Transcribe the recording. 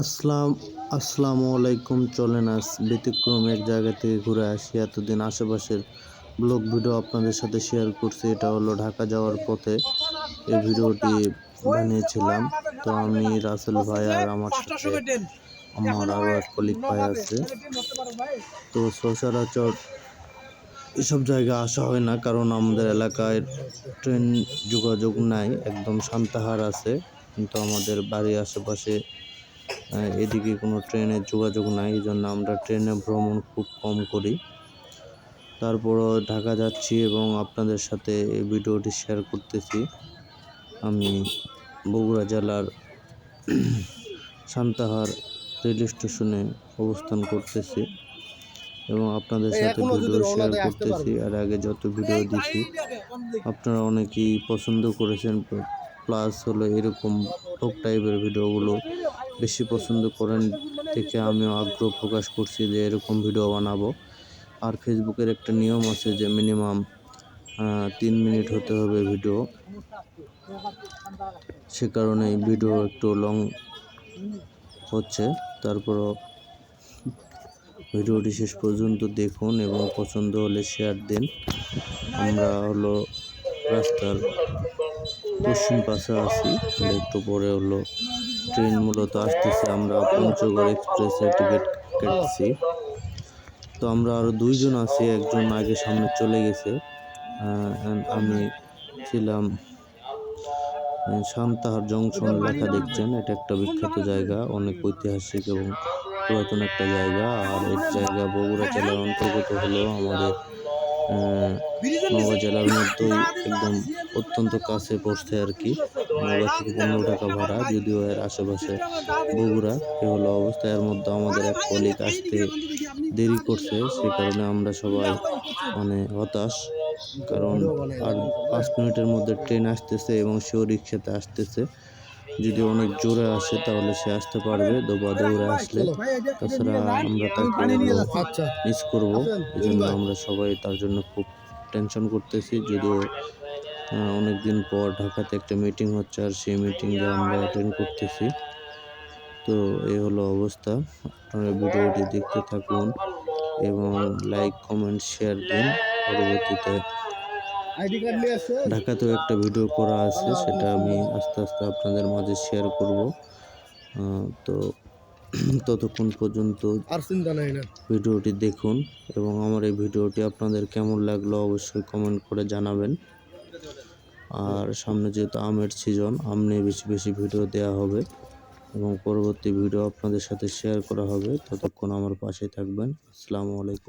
আসসালাম, আসসালামু আলাইকুম। চলেন আজ ব্যতিক্রম এক জায়গা থেকে ঘুরে আসি। এতদিন আশেপাশের ব্লগ ভিডিও আপনাদের সাথে শেয়ার করছি। এটা হলো ঢাকা যাওয়ার পথে এই ভিডিওটি বানিয়েছিলাম। তো আমি রাসেল ভাই আর আমার সাথে আমার আরও এক কলিগ ভাই আছে। তো সচরাচর এসব জায়গা আসা হয় না, কারণ আমাদের এলাকায় ট্রেন যোগাযোগ নাই। একদম শান্তাহার আছে। কিন্তু আমাদের বাড়ির আশেপাশে এদিকে কোনো ট্রেনের যোগাযোগ নাই এই জন্য আমরা ট্রেনে ভ্রমণ খুব কম করি। তারপরও ঢাকা যাচ্ছি এবং আপনাদের সাথে এই ভিডিওটি শেয়ার করতেছি। আমি বগুড়া জেলার সান্তাহার রেল স্টেশনে অবস্থান করতেছি এবং আপনাদের সাথে ভিডিও শেয়ার করতেছি। আর আগে যত ভিডিও দিছি আপনারা অনেকেই পছন্দ করেছেন প্লাস হলো এরকম ব্লগ টাইপের ভিডিওগুলো বেশি পছন্দ করেন দেখে আমিও আগ্রহ প্রকাশ করছি যে এরকম ভিডিও বানাবো। আর ফেসবুকের একটা নিয়ম আছে যে মিনিমাম তিন মিনিট হতে হবে ভিডিও। সে কারণে ভিডিও একটু লং হচ্ছে। তারপরও ভিডিওটি শেষ পর্যন্ত দেখুন এবং পছন্দ হলে শেয়ার দিন। আমরা হলো রাস্তার পশ্চিম পাশে আছি। একটু পরে হলো ট্রেন মূলত আসতেছে। আমরা পঞ্চগড় এক্সপ্রেসের টিকিট কেটেছি। তো আমরা আরও দুইজন আছি একজন আগে সামনে চলে গেছে। আমি ছিলাম আহ, সান্তাহার জংশন লেখা দেখছেন। এটা একটা বিখ্যাত জায়গা অনেক ঐতিহাসিক এবং পুরাতন একটা জায়গা। আর এই জায়গা বগুড়া জেলার অন্তর্গত হলো আমাদের নওগাঁ জেলার মধ্যেই একদম অত্যন্ত কাছে পড়ছে আর কি। নওগাঁ থেকে পনেরো টাকা ভাড়া যদিও এর আশেপাশে বগুড়া এ হলো অবস্থা এর মধ্যে আমাদের এক কলিগ আসতে দেরি করছে সে কারণে আমরা সবাই মানে হতাশ কারণ আর পাঁচ মিনিটের মধ্যে ট্রেন আসতেছে এবং সেও রিক্সাতে আসতেছে। যদি অনেক জোরে আসে তাহলে সে আসতে পারবে দোবা দৌড়ে আসলে। তাছাড়া আমরা তাকে মিস করব। এই জন্য আমরা সবাই তার জন্য খুব টেনশন করতেছি। যদিও অনেক দিন পর ঢাকাতে একটা মিটিং হচ্ছে আর সেই মিটিংয়ে আমরা অ্যাটেন্ড করতেছি। তো এই হলো অবস্থা। আপনারা ভিডিওটি দেখতে থাকুন এবং লাইক কমেন্ট শেয়ার দিন। পরবর্তীতে ঢাকাতেও একটা ভিডিও করা আছে সেটা আমি আস্তে আস্তে আপনাদের মাঝে শেয়ার করব। তো ততক্ষণ পর্যন্ত ভিডিওটি দেখুন এবং আমার এই ভিডিওটি আপনাদের কেমন লাগল অবশ্যই কমেন্ট করে জানাবেন। আর সামনে যেহেতু আমের সিজন আম নিয়ে বেশি বেশি ভিডিও দেওয়া হবে এবং পরবর্তী ভিডিও আপনাদের সাথে শেয়ার করা হবে। ততক্ষণ আমার পাশে থাকবেন। আসসালামু আলাইকুম।